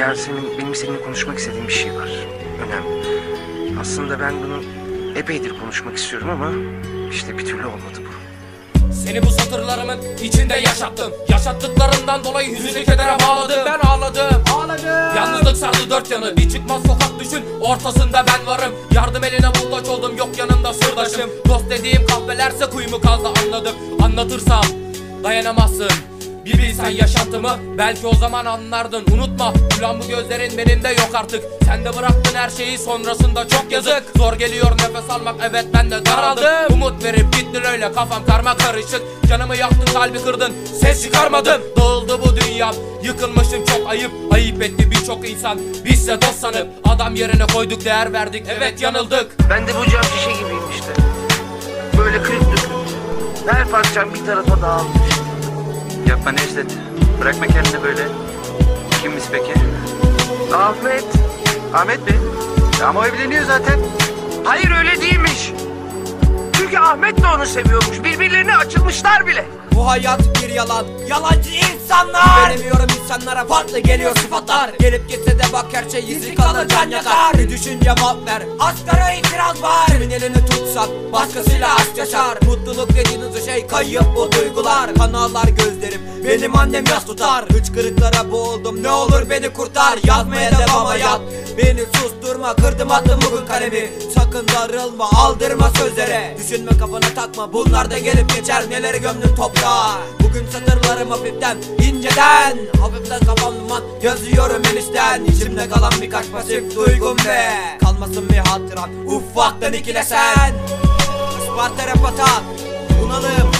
Yasemin benim seninle konuşmak istediğim bir şey var. Önemli. Aslında ben bunu epeydir konuşmak istiyorum ama işte bir türlü olmadı bu. Seni bu satırlarımın içinde yaşattım. Yaşattıklarından dolayı hüzünlü kedere bağladım. Ben ağladım. Ağladım. Yalnızlık sardı dört yanı. Bir çıkmaz sokak düşün. Ortasında ben varım. Yardım eline muhtaç oldum. Yok yanımda sırdaşım. Dost dediğim kahvelerse kuyumu kazdı. Anladım. Anlatırsam dayanamazsın bir bilsen yaşantımı belki o zaman anlardın. Unutma ulan bu gözlerin benim de yok artık. Sen de bıraktın her şeyi sonrasında çok yazık. Zor geliyor nefes almak evet ben de daraldım. Umut verip gittin öyle kafam karma karışık. Canımı yaktın kalbi kırdın ses çıkarmadım. Dağıldı bu dünyam yıkılmışım çok ayıp. Ayıp etti birçok insan bizse dost sanıp. Adam yerine koyduk değer verdik evet yanıldık. Ben de bu cam şişe gibiyim işte. Böyle kırık dökük. Her parçam bir tarafa dağılmış. Yapma Necdet. Bırakma kendini böyle. Kimmiş peki? Ahmet. Ahmet mi? Ama o evleniyor zaten. Hayır öyle değilmiş. Çünkü Ahmet de onu seviyormuş. Birbirlerine açılmışlar bile. Bu hayat bir yalan Yalancı insanlar Güvenemiyorum insanlara farklı geliyor sıfatlar. Gelip gitse de bak her şey izi kalır can yakar. Bir düşün cevap ver. Asgara itiraz var. Kimin elini tutsak başkasıyla aşk yaşar. Mutluluk dediğiniz şey kayıp bu duygular. Kanallar gözlerim benim annem yas tutar. Hıçkırıklara boğuldum ne olur beni kurtar. Yazmaya devam hayat. Beni susturma kırdım attım bugün kalemi. Sakın darılma aldırma sözlere. Düşünme kafana takma bunlar da gelip geçer. Neleri gömdün toprağa Bugün satırlarım hafiften inceden. Hafiften kafam duman yazıyorum enişten. İçimde kalan birkaç pasif duygum ve Kalmasın bir hatıran ufaktan ikilesen. Isparta rap atan Bunalım